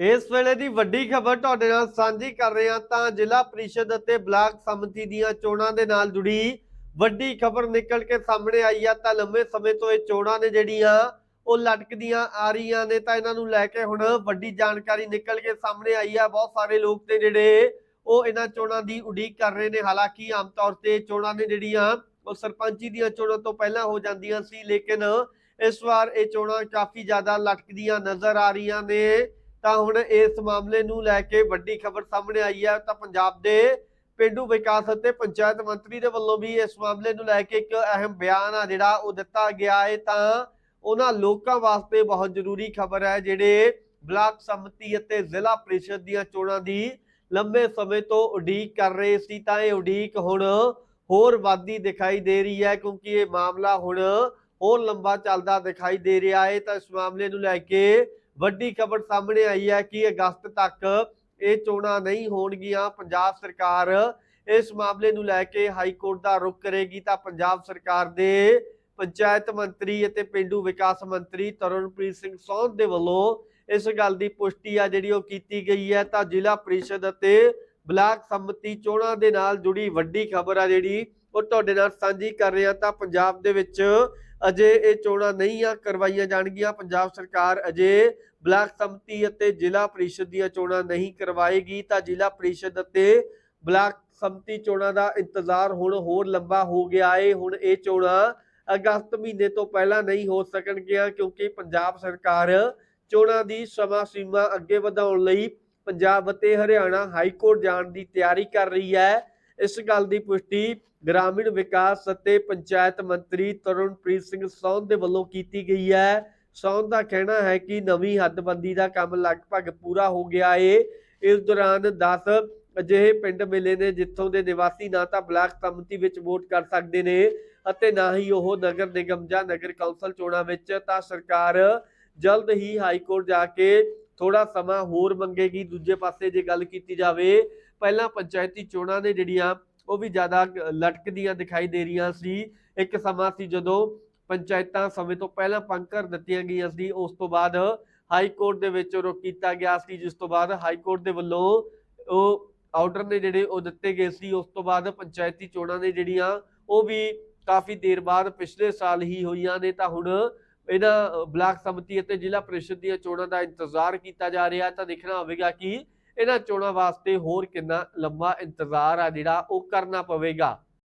ਇਸ ਵੇਲੇ ਦੀ ਵੱਡੀ ਖਬਰ ਤੁਹਾਡੇ ਨਾਲ ਸਾਂਝੀ ਕਰ ਰਹੇ ਹਾਂ ਤਾਂ ਜ਼ਿਲ੍ਹਾ ਪ੍ਰੀਸ਼ਦ ਅਤੇ ਬਲਾਕ ਸੰਮਤੀ ਦੀਆਂ ਚੋਣਾਂ ਦੇ ਨਾਲ ਜੁੜੀ ਵੱਡੀ ਖਬਰ ਨਿਕਲ ਕੇ ਸਾਹਮਣੇ ਆਈ ਆ ਤਾਂ ਲੰਬੇ ਸਮੇਂ ਤੋਂ ਇਹ ਚੋਣਾਂ ਨੇ ਜਿਹੜੀਆਂ ਉਹ ਲਟਕਦੀਆਂ ਆ ਰਹੀਆਂ ਨੇ ਤਾਂ ਇਹਨਾਂ ਨੂੰ ਲੈ ਕੇ ਹੁਣ ਵੱਡੀ ਜਾਣਕਾਰੀ ਨਿਕਲ ਕੇ ਸਾਹਮਣੇ ਆਈ ਆ। ਬਹੁਤ ਸਾਰੇ ਲੋਕ ਤੇ ਜਿਹੜੇ ਉਹ ਇਹਨਾਂ ਚੋਣਾਂ ਦੀ ਉਡੀਕ ਕਰ ਰਹੇ ਨੇ। ਹਾਲਾਂਕਿ ਆਮ ਤੌਰ ਤੇ ਚੋਣਾਂ ਨੇ ਜਿਹੜੀਆਂ ਉਹ ਸਰਪੰਚੀ ਦੀਆਂ ਚੋਣਾਂ ਤੋਂ ਪਹਿਲਾਂ ਹੋ ਜਾਂਦੀਆਂ ਸੀ, ਲੇਕਿਨ ਇਸ ਵਾਰ ਇਹ ਚੋਣਾਂ ਕਾਫੀ ਜ਼ਿਆਦਾ ਲਟਕਦੀਆਂ ਨਜ਼ਰ ਆ ਰਹੀਆਂ ਨੇ। ਤਾਂ ਹੁਣ ਇਸ ਮਾਮਲੇ ਨੂੰ ਲੈ ਕੇ ਵੱਡੀ ਖਬਰ ਸਾਹਮਣੇ ਆਈ ਹੈ ਤਾਂ ਪੰਜਾਬ ਦੇ ਪਿੰਡੂ ਵਿਕਾਸ ਅਤੇ ਪੰਚਾਇਤ ਮੰਤਰੀ ਦੇ ਵੱਲੋਂ ਵੀ ਇਸ ਮਾਮਲੇ ਨੂੰ ਲੈ ਕੇ ਇੱਕ ਅਹਿਮ ਬਿਆਨ ਆ ਜਿਹੜਾ ਉਹ ਦਿੱਤਾ ਗਿਆ ਹੈ ਤਾਂ ਉਹਨਾਂ ਲੋਕਾਂ ਵਾਸਤੇ ਬਹੁਤ ਜ਼ਰੂਰੀ ਖਬਰ ਹੈ ਜਿਹੜੇ ਬਲਾਕ ਸੰਮਤੀ ਅਤੇ ਜ਼ਿਲ੍ਹਾ ਪ੍ਰੀਸ਼ਦ ਦੀਆਂ ਚੋਣਾਂ ਦੀ ਲੰਬੇ ਸਮੇਂ ਤੋਂ ਉਡੀਕ ਕਰ ਰਹੇ ਸੀ, ਤਾਂ ਇਹ ਉਡੀਕ ਹੁਣ ਹੋਰ ਵਾਦੀ ਦਿਖਾਈ ਦੇ ਰਹੀ ਹੈ ਕਿਉਂਕਿ ਇਹ ਮਾਮਲਾ ਹੁਣ ਹੋਰ ਲੰਬਾ ਚੱਲਦਾ ਦਿਖਾਈ ਦੇ ਰਿਹਾ ਹੈ ਤਾਂ ਇਸ ਮਾਮਲੇ ਨੂੰ ਲੈ ਕੇ ਵੱਡੀ ਖਬਰ ਸਾਹਮਣੇ ਆਈ ਹੈ ਕਿ ਅਗਸਤ ਤੱਕ ਇਹ ਚੋਣਾਂ ਨਹੀਂ ਹੋਣਗੀਆਂ। ਪੰਜਾਬ ਸਰਕਾਰ ਇਸ ਮਾਮਲੇ ਨੂੰ ਲੈ ਕੇ ਹਾਈ ਕੋਰਟ ਦਾ ਰੁਖ ਕਰੇਗੀ ਤਾਂ ਪੰਜਾਬ ਸਰਕਾਰ ਦੇ ਪੰਚਾਇਤ ਮੰਤਰੀ ਅਤੇ ਪਿੰਡੂ ਵਿਕਾਸ ਮੰਤਰੀ ਤਰਨਪ੍ਰੀਤ ਸਿੰਘ ਸੌਂਦ ਦੇ ਵੱਲੋਂ ਇਸ ਗੱਲ ਦੀ ਪੁਸ਼ਟੀ ਆ ਜਿਹੜੀ ਉਹ ਕੀਤੀ ਗਈ ਹੈ ਤਾਂ ਜ਼ਿਲ੍ਹਾ ਪ੍ਰੀਸ਼ਦ ਅਤੇ ਬਲਾਕ ਸੰਮਤੀ ਚੋਣਾਂ ਦੇ ਨਾਲ ਜੁੜੀ ਵੱਡੀ ਖਬਰ ਆ ਜਿਹੜੀ ਉਹ ਤੁਹਾਡੇ ਨਾਲ ਸਾਂਝੀ ਕਰ ਰਿਹਾ ਤਾਂ ਪੰਜਾਬ ਦੇ ਵਿੱਚ ਅਜੇ ਇਹ ਚੋਣਾਂ ਨਹੀਂ ਆ, ਕਰਵਾਈਆਂ ਜਾਣਗੀਆਂ। ਪੰਜਾਬ ਸਰਕਾਰ ਅਜੇ ਬਲਾਕ ਸੰਮਤੀ ਅਤੇ ਜ਼ਿਲ੍ਹਾ ਪ੍ਰੀਸ਼ਦ ਦੀਆਂ ਚੋਣਾਂ ਨਹੀਂ ਕਰਵਾਏਗੀ ਤਾਂ ਜ਼ਿਲ੍ਹਾ ਪ੍ਰੀਸ਼ਦ ਅਤੇ ਬਲਾਕ ਸੰਮਤੀ ਚੋਣਾਂ ਦਾ ਇੰਤਜ਼ਾਰ ਹੁਣ ਹੋਰ ਲੰਬਾ ਹੋ ਗਿਆ ਏ। ਹੁਣ ਇਹ ਚੋਣਾਂ ਅਗਸਤ ਮਹੀਨੇ ਤੋਂ ਪਹਿਲਾਂ ਨਹੀਂ ਹੋ ਸਕਣਗੀਆਂ ਕਿਉਂਕਿ ਪੰਜਾਬ ਸਰਕਾਰ ਚੋਣਾਂ ਦੀ ਸਮਾਂ ਸੀਮਾ ਅੱਗੇ ਵਧਾਉਣ ਲਈ ਪੰਜਾਬ ਅਤੇ ਹਰਿਆਣਾ ਹਾਈ ਕੋਰਟ ਜਾਣ ਦੀ ਤਿਆਰੀ ਕਰ ਰਹੀ ਹੈ। ਇਸ ਗੱਲ ਦੀ ਪੁਸ਼ਟੀ ਗ੍ਰਾਮੀਣ ਵਿਕਾਸ ਅਤੇ ਪੰਚਾਇਤ ਮੰਤਰੀ ਤਰੁਣਪ੍ਰੀਤ ਸਿੰਘ ਸੌਂਦ ਦੇ ਵੱਲੋਂ ਕੀਤੀ ਗਈ ਹੈ। ਸੌਂਦ ਦਾ ਕਹਿਣਾ ਹੈ ਕਿ ਨਵੀਂ ਹੱਦਬੰਦੀ ਦਾ ਕੰਮ ਲਗਭਗ ਪੂਰਾ ਹੋ ਗਿਆ ਏ। ਇਸ ਦੌਰਾਨ 10 ਅਜਿਹੇ ਪਿੰਡ ਮਿਲੇ ਨੇ ਜਿੱਥੋਂ ਦੇ ਨਿਵਾਸੀ ਨਾ ਤਾਂ ਬਲਾਕ ਸੰਮਤੀ ਵਿੱਚ ਵੋਟ ਕਰ ਸਕਦੇ ਨੇ ਅਤੇ ਨਾ ਹੀ ਉਹ ਨਗਰ ਨਿਗਮ ਜਾਂ ਨਗਰ ਕੌਂਸਲ ਚੋਣਾਂ ਵਿੱਚ, ਤਾਂ ਸਰਕਾਰ ਜਲਦ ਹੀ ਹਾਈ ਕੋਰਟ ਜਾ ਕੇ ਥੋੜਾ ਸਮਾਂ ਹੋਰ ਮੰਗੇਗੀ। ਦੂਜੇ ਪਾਸੇ ਜੇ ਗੱਲ ਕੀਤੀ ਜਾਵੇ ਪਹਿਲਾਂ ਪੰਚਾਇਤੀ ਚੋਣਾਂ ਨੇ ਜਿਹੜੀਆਂ, ਉਹ ਵੀ ਜ਼ਿਆਦਾ ਲਟਕਦੀਆਂ ਦਿਖਾਈ ਦੇ ਰਹੀਆਂ ਸੀ। ਇੱਕ ਸਮਾਂ ਸੀ ਜਦੋਂ ਪੰਚਾਇਤਾਂ ਸਮੇਂ ਤੋਂ ਪਹਿਲਾਂ ਪੰਗ ਕਰ ਦਿੱਤੀਆਂ ਗਈਆਂ ਸੀ, ਉਸ ਤੋਂ ਬਾਅਦ ਹਾਈ ਕੋਰਟ ਦੇ ਵਿੱਚ ਰੋਕ ਕੀਤਾ ਗਿਆ ਸੀ, ਜਿਸ ਤੋਂ ਬਾਅਦ ਹਾਈ ਕੋਰਟ ਦੇ ਵੱਲੋਂ ਉਹ ਆਰਡਰ ਨੇ ਜਿਹੜੇ ਉਹ ਦਿੱਤੇ ਗਏ ਸੀ, ਉਸ ਤੋਂ ਬਾਅਦ ਪੰਚਾਇਤੀ ਚੋਣਾਂ ਨੇ ਜਿਹੜੀਆਂ, ਉਹ ਵੀ ਕਾਫੀ ਦੇਰ ਬਾਅਦ ਪਿਛਲੇ ਸਾਲ ਹੀ ਹੋਈਆਂ ਨੇ, ਤਾਂ ਹੁਣ ਇਹਨਾਂ ਬਲਾਕ ਸੰਮਤੀ ਅਤੇ ਜ਼ਿਲ੍ਹਾ ਪ੍ਰੀਸ਼ਦ ਦੀਆਂ ਚੋਣਾਂ ਦਾ ਇੰਤਜ਼ਾਰ ਕੀਤਾ ਜਾ ਰਿਹਾ ਤਾਂ ਦੇਖਣਾ ਹੋਵੇਗਾ ਕਿ ਇਹਨਾਂ ਚੋਣਾਂ ਵਾਸਤੇ ਹੋਰ ਕਿੰਨਾ ਲੰਬਾ ਇੰਤਜ਼ਾਰ ਆ ਜਿਹੜਾ ਉਹ ਕਰਨਾ ਪਵੇਗਾ।